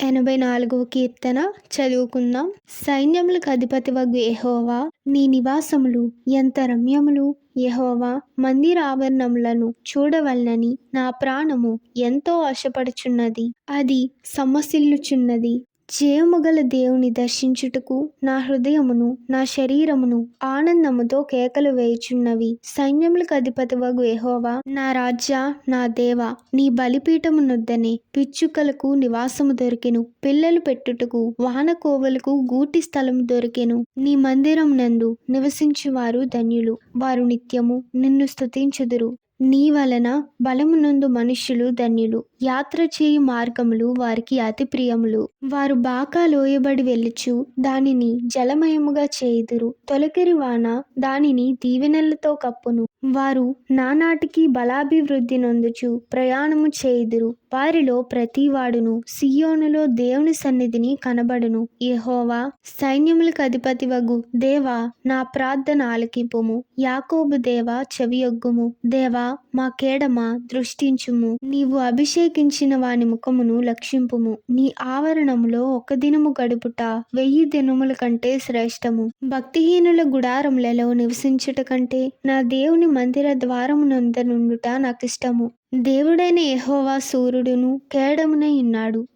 ఎనభై నాలుగవ కీర్తన చదువుకుందాం. సైన్యములకు అధిపతి వగ్గు ఎహోవా నీ నివాసములు ఎంత రమ్యములు? ఎహోవా మందిర ఆవరణములను చూడవలనని నా ప్రాణము ఎంతో ఆశపడుచున్నది. అది సమసిల్లుచున్నది. జయము గల దేవుని దర్శించుటకు నా హృదయమును నా శరీరమును ఆనందముతో కేకలు వేయుచున్నవి. సైన్యములకు అధిపతి వగు ఎహోవా నా రాజ్య నా దేవ నీ బలిపీఠమునొద్దనే పిచ్చుకలకు నివాసము దొరికెను. పిల్లలు పెట్టుటకు వానకోవలకు గూటి స్థలము దొరికెను. నీ మందిరం నందు నివసించువారు ధన్యులు. వారు నిత్యము నిన్ను స్తుతించుదురు. నీ వలన బలమునందు మనుష్యులు ధన్యులు. యాత్ర చేయు మార్గములు వారికి అతి ప్రియములు వారు బాకా లోయబడి వెళ్ళుచు దానిని జలమయముగా చేయుదురు. తొలకరి వాన దానిని దీవెనలతో కప్పును. వారు నానాటికి బలాభివృద్ధి నొందుచు ప్రయాణము చేయుదురు. వారిలో ప్రతివాడును సియోనులో దేవుని సన్నిధిని కనబడును. ఎహోవా సైన్యములకు అధిపతి వగు. దేవా నా ప్రార్థన ఆలకింపుము. యాకోబు దేవా చెవియొగ్గుము. దేవా మా కేడమ దృష్టించుము. నీవు అభిషేకించిన వాని ముఖమును లక్షింపుము. నీ ఆవరణములో ఒక దినము గడుపుట వెయ్యి దినముల కంటే శ్రేష్టము. భక్తిహీనుల గుడారములలో నివసించుట కంటే నా దేవుని మందిర ద్వారమునందనుండుట నాకు ఇష్టము దేవుడైన యహోవా సూర్యుడును కేడమునై ఉన్నాడు.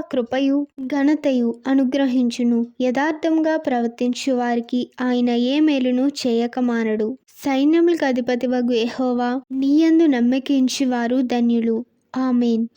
కృపయు ఘనతయు అనుగ్రహించును. యథార్థంగా ప్రవర్తించు వారికి ఆయన ఏ మేలును చేయకమానడు సైన్యములకు అధిపతి వగు యహోవా నీయందు నమ్మకించువారు ధన్యులు. ఆమెన్.